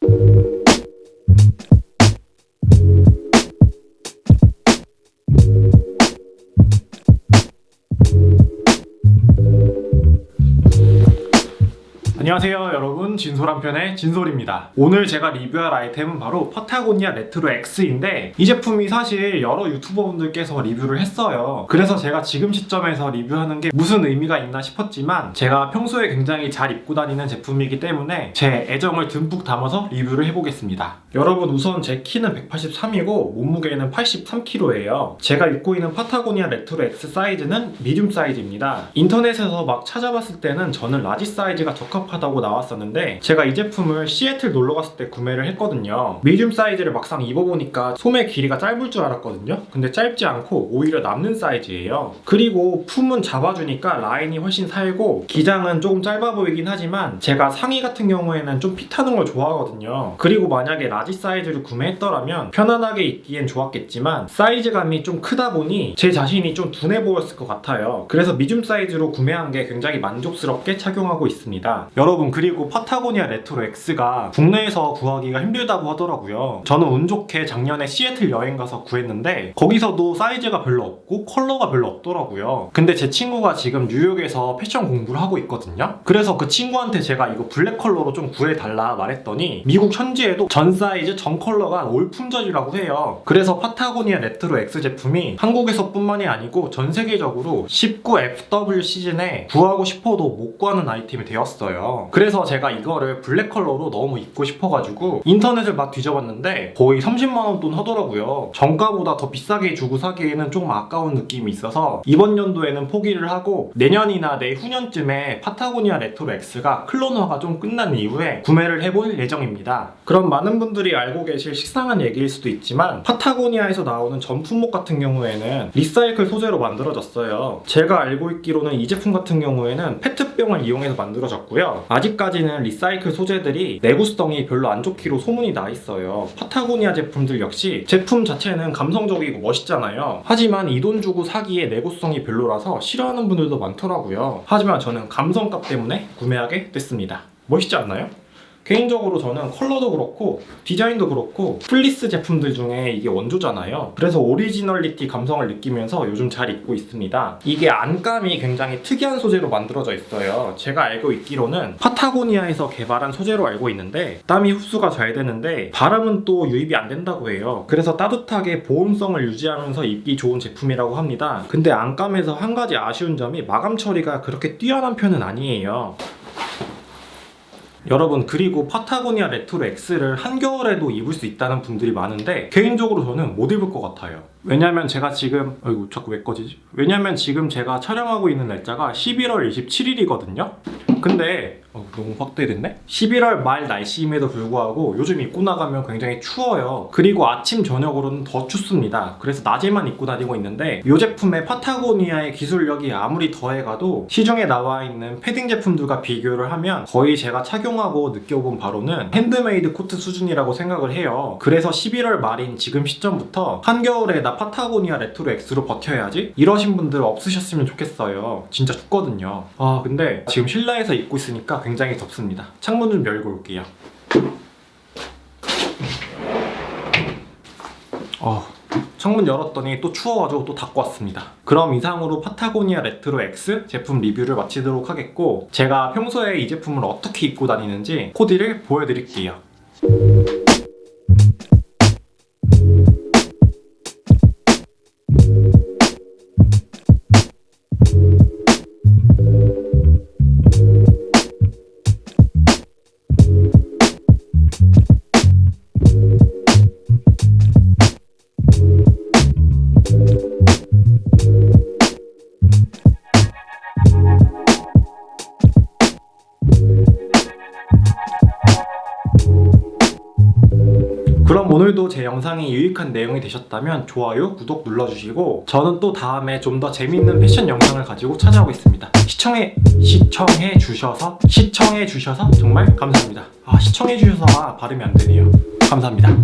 Thank you. 안녕하세요 여러분. 진솔한 편의 진솔입니다. 오늘 제가 리뷰할 아이템은 바로 파타고니아 레트로 X인데 이 제품이 사실 여러 유튜버분들께서 리뷰를 했어요. 그래서 제가 지금 시점에서 리뷰하는 게 무슨 의미가 있나 싶었지만 제가 평소에 굉장히 잘 입고 다니는 제품이기 때문에 제 애정을 듬뿍 담아서 리뷰를 해보겠습니다. 여러분 우선 제 키는 183이고 몸무게는 83kg예요. 제가 입고 있는 파타고니아 레트로 X 사이즈는 미디움 사이즈입니다. 인터넷에서 막 찾아봤을 때는 저는 라지 사이즈가 적합 하다고 나왔었는데 제가 이 제품을 시애틀 놀러 갔을 때 구매를 했거든요. 미디움 사이즈를 막상 입어보니까 소매 길이가 짧을 줄 알았거든요. 근데 짧지 않고 오히려 남는 사이즈예요. 그리고 품은 잡아주니까 라인이 훨씬 살고 기장은 조금 짧아 보이긴 하지만 제가 상의 같은 경우에는 좀 핏하는 걸 좋아하거든요. 그리고 만약에 라지 사이즈를 구매했더라면 편안하게 입기엔 좋았겠지만 사이즈감이 좀 크다 보니 제 자신이 좀 둔해 보였을 것 같아요. 그래서 미디움 사이즈로 구매한 게 굉장히 만족스럽게 착용하고 있습니다. 여러분 그리고 파타고니아 레트로 X가 국내에서 구하기가 힘들다고 하더라고요. 저는 운 좋게 작년에 시애틀 여행 가서 구했는데 거기서도 사이즈가 별로 없고 컬러가 별로 없더라고요. 근데 제 친구가 지금 뉴욕에서 패션 공부를 하고 있거든요. 그래서 그 친구한테 제가 이거 블랙 컬러로 좀 구해달라 말했더니 미국 현지에도 전 사이즈 전 컬러가 올 품절이라고 해요. 그래서 파타고니아 레트로 X 제품이 한국에서뿐만이 아니고 전 세계적으로 19FW 시즌에 구하고 싶어도 못 구하는 아이템이 되었어요. 그래서 제가 이거를 블랙 컬러로 너무 입고 싶어가지고 인터넷을 막 뒤져봤는데 거의 30만 원 돈 하더라고요. 정가보다 더 비싸게 주고 사기에는 조금 아까운 느낌이 있어서 이번 연도에는 포기를 하고 내년이나 내후년쯤에 파타고니아 레트로 X가 클론화가 좀 끝난 이후에 구매를 해볼 예정입니다. 그럼 많은 분들이 알고 계실 식상한 얘기일 수도 있지만 파타고니아에서 나오는 전 품목 같은 경우에는 리사이클 소재로 만들어졌어요. 제가 알고 있기로는 이 제품 같은 경우에는 페트병을 이용해서 만들어졌고요. 아직까지는 리사이클 소재들이 내구성이 별로 안 좋기로 소문이 나 있어요. 파타고니아 제품들 역시 제품 자체는 감성적이고 멋있잖아요. 하지만 이 돈 주고 사기에 내구성이 별로라서 싫어하는 분들도 많더라고요. 하지만 저는 감성값 때문에 구매하게 됐습니다. 멋있지 않나요? 개인적으로 저는 컬러도 그렇고 디자인도 그렇고 플리스 제품들 중에 이게 원조잖아요. 그래서 오리지널리티 감성을 느끼면서 요즘 잘 입고 있습니다. 이게 안감이 굉장히 특이한 소재로 만들어져 있어요. 제가 알고 있기로는 파타고니아에서 개발한 소재로 알고 있는데 땀이 흡수가 잘 되는데 바람은 또 유입이 안 된다고 해요. 그래서 따뜻하게 보온성을 유지하면서 입기 좋은 제품이라고 합니다. 근데 안감에서 한 가지 아쉬운 점이 마감 처리가 그렇게 뛰어난 편은 아니에요. 여러분 그리고 파타고니아 레트로 X를 한겨울에도 입을 수 있다는 분들이 많은데 개인적으로 저는 못 입을 것 같아요 왜냐면 제가 지금 아이고 자꾸 왜 꺼지지? 왜냐면 지금 제가 촬영하고 있는 날짜가 11월 27일이거든요 근데 어, 너무 확대됐네? 11월 말 날씨임에도 불구하고 요즘 입고 나가면 굉장히 추워요 그리고 아침 저녁으로는 더 춥습니다 그래서 낮에만 입고 다니고 있는데 이 제품의 파타고니아의 기술력이 아무리 더해가도 시중에 나와 있는 패딩 제품들과 비교를 하면 거의 제가 착용하고 느껴본 바로는 핸드메이드 코트 수준이라고 생각을 해요 그래서 11월 말인 지금 시점부터 한겨울에 나 파타고니아 레트로 X로 버텨야지? 이러신 분들 없으셨으면 좋겠어요. 진짜 춥거든요. 아 근데 지금 실내에서 입고 있으니까 굉장히 덥습니다. 창문 좀 열고 올게요. 어, 창문 열었더니 또 추워가지고 또 닫고 왔습니다. 그럼 이상으로 파타고니아 레트로 X 제품 리뷰를 마치도록 하겠고 제가 평소에 이 제품을 어떻게 입고 다니는지 코디를 보여드릴게요. 오늘도 제 영상이 유익한 내용이 되셨다면 좋아요, 구독 눌러주시고 저는 또 다음에 좀 더 재밌는 패션 영상을 가지고 찾아오겠습니다. 시청해 시청해 주셔서 시청해 주셔서 정말 감사합니다. 아 시청해 주셔서 아, 발음이 안 되네요. 감사합니다.